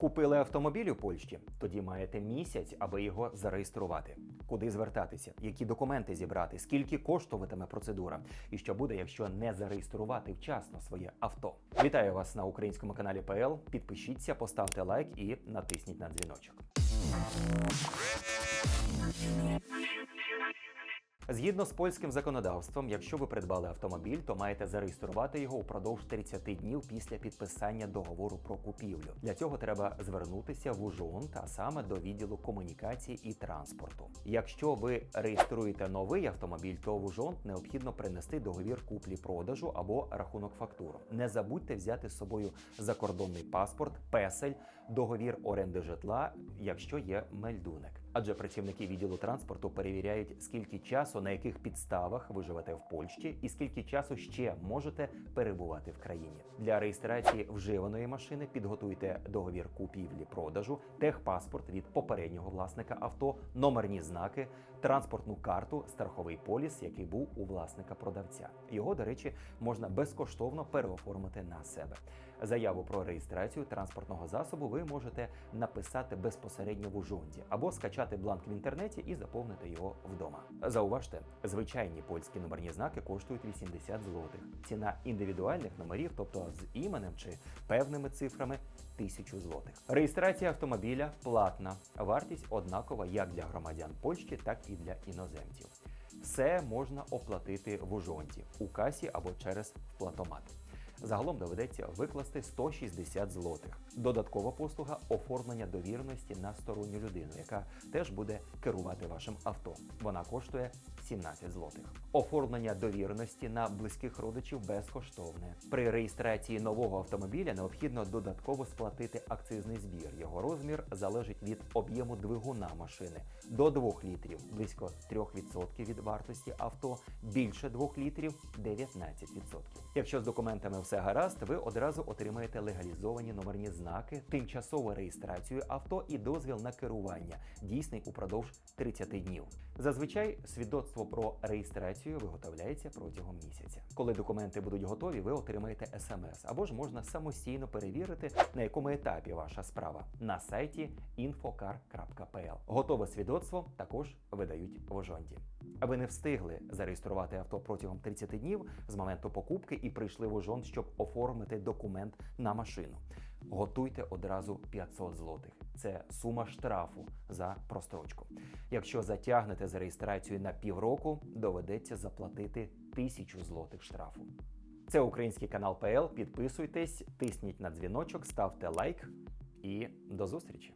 Купили автомобіль у Польщі? Тоді маєте місяць, аби його зареєструвати. Куди звертатися, які документи зібрати, скільки коштуватиме процедура, і що буде, якщо не зареєструвати вчасно своє авто. Вітаю вас на українському каналі ПЛ. Підпишіться, поставте лайк і натисніть на дзвіночок. Згідно з польським законодавством, якщо ви придбали автомобіль, то маєте зареєструвати його упродовж 30 днів після підписання договору про купівлю. Для цього треба звернутися в УЖУНТ, а саме до відділу комунікації і транспорту. Якщо ви реєструєте новий автомобіль, то в УЖУНТ необхідно принести договір куплі-продажу або рахунок фактуру. Не забудьте взяти з собою закордонний паспорт, песель, договір оренди житла, якщо є мельдуник. Адже працівники відділу транспорту перевіряють, скільки часу, на яких підставах ви живете в Польщі, і скільки часу ще можете перебувати в країні. Для реєстрації вживаної машини підготуйте договір купівлі-продажу, техпаспорт від попереднього власника авто, номерні знаки, транспортну карту, страховий поліс, який був у власника продавця. Його, до речі, можна безкоштовно переоформити на себе. Заяву про реєстрацію транспортного засобу ви можете написати безпосередньо в ужонді або скачати бланк в інтернеті і заповнити його вдома. Зауважте, звичайні польські номерні знаки коштують 80 злотих. Ціна індивідуальних номерів, тобто з іменем чи певними цифрами, 1000 злотих. Реєстрація автомобіля платна. Вартість однакова як для громадян Польщі, так і для іноземців. Все можна оплатити в ужонті, у касі або через вплатомат. Загалом доведеться викласти 160 злотих. Додаткова послуга оформлення довіреності на сторонню людину, яка теж буде керувати вашим авто. Вона коштує 17 злотих. Оформлення довіреності на близьких родичів безкоштовне. При реєстрації нового автомобіля необхідно додатково сплатити акцизний збір. Його розмір залежить від об'єму двигуна машини до 2 літрів, близько 3% від вартості авто, більше 2 літрів 19%. Якщо з документами все гаразд, ви одразу отримаєте легалізовані номерні знаки, тимчасову реєстрацію авто і дозвіл на керування, дійсний упродовж 30 днів. Зазвичай свідоцтво про реєстрацію виготовляється протягом місяця. Коли документи будуть готові, ви отримаєте смс або ж можна самостійно перевірити, на якому етапі ваша справа на сайті infokar.pl. Готове свідоцтво також видають в Ожонді. А ви не встигли зареєструвати авто протягом 30 днів з моменту покупки і прийшли в Ожонд, щоб оформити документ на машину. Готуйте одразу 500 злотих. Це сума штрафу за прострочку. Якщо затягнете за реєстрацію на півроку, доведеться заплатити 1000 злотих штрафу. Це український канал ПЛ. Підписуйтесь, тисніть на дзвіночок, ставте лайк і до зустрічі.